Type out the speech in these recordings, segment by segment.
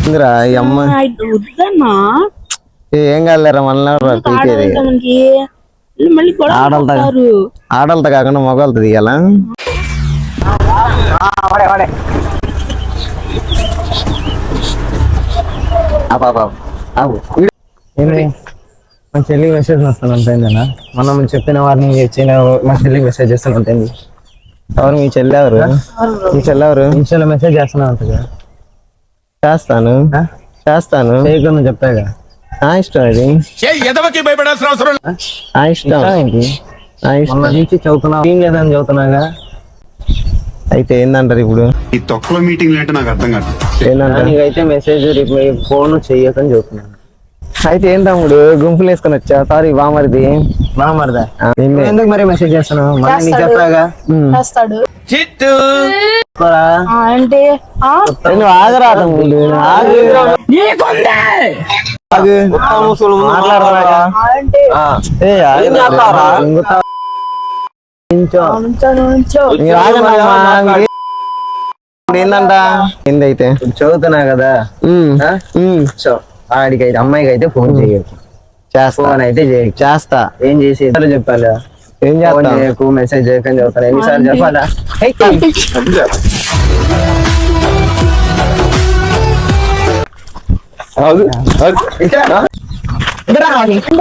ఇందిరా ఈ అమ్మ ఆ, ఇది వద్దన్నా ఏ, కాదులేరా మళ్ళీ పీకేది? మనకి. ఆడలతో కాకుండా మగవాళ్ళతో దిగాల మా చెల్లికి మెసేజ్ వస్తాను మనం చెప్పిన వారిని ఇచ్చిన మా చెల్లికి మెసేజ్ చేస్తాను ఎవరు మీ చెల్లి ఎవరు? మీ చెల్లి ఎవరు ఇన్స్టాలో మెసేజ్ చేస్తున్నా అంతగా. చేస్తాను. చేస్తాను. చేయకుండా చెప్తాగా నా ఇష్టం అది. ఎదవకి భయపడాల్సిన అవసరం. నా ఇష్టం. ఏంటి? నా ఇష్టం. నుంచి చదువుతున్నా ఏం లేదని చదువుతున్నాగా అయితే ఏందంటారు ఇప్పుడు? ఈ తొక్కలో మీటింగ్లు అంటే నాకు అర్థం కాదు. ఏందంటారు? నీకైతే మెసేజ్ రిప్లై ఫోన్ చెయ్యకని చెప్తున్నాను అయితే ఏం తమ్ముడు? గుంపులు వేసుకొని వచ్చా సారీ బామరిది బామరదా. ఎందుకు మరి మెసేజ్ చేస్తున్నావు? మళ్ళీ నీకు చెప్పాగా. చేస్తాడు. చిట్టు. అంటే నువ్వు ఆగరా తమ్ముడు. ఆగు. ఏందైతే? చదువుతున్నా కదా. ఉమ్. ఆ? ఉమ్. సో ఆడికి అయితే అమ్మాయికి అయితే ఫోన్ చేయకు. చేస్తా. ఫోన్ అయితే చేయకు. చేస్తా. ఏం చేసి ఇద్దరు చెప్పాలి? ఏం చేస్తా చేయకు మెసేజ్ చేయకని చెప్తాను. ఎన్నిసార్లు చెప్పాలా?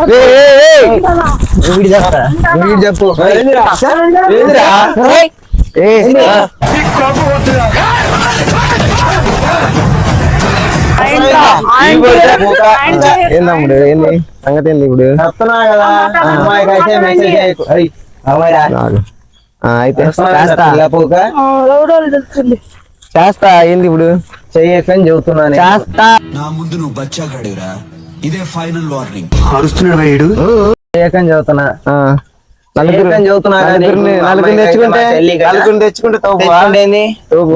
ఏ, ఏ, ఏ. వీడు చెప్తా వీడు చెప్పు. ఏందిరా? ఏందిరా? ఏ, ఆ. ఏం తమ్ముడు ఏంది సంగతి ఏంది ఇప్పుడు? అయితే చేస్తా. ఏంది ఇప్పుడు? చెయ్యకని చెబుతున్నాను చేస్తా. నా ముందు నువ్వు బచ్చాగాడిరా ఇదే ఫైనల్ వార్నింగ్. అరుస్తున్నాడు చెయ్యకని చెబుతున్నా. నలుగురిని. నలుగురిని తెచ్చుకుంటే. నలుగురిని తెచ్చుకుంటే తవ్వు. తెచ్చుకుంటే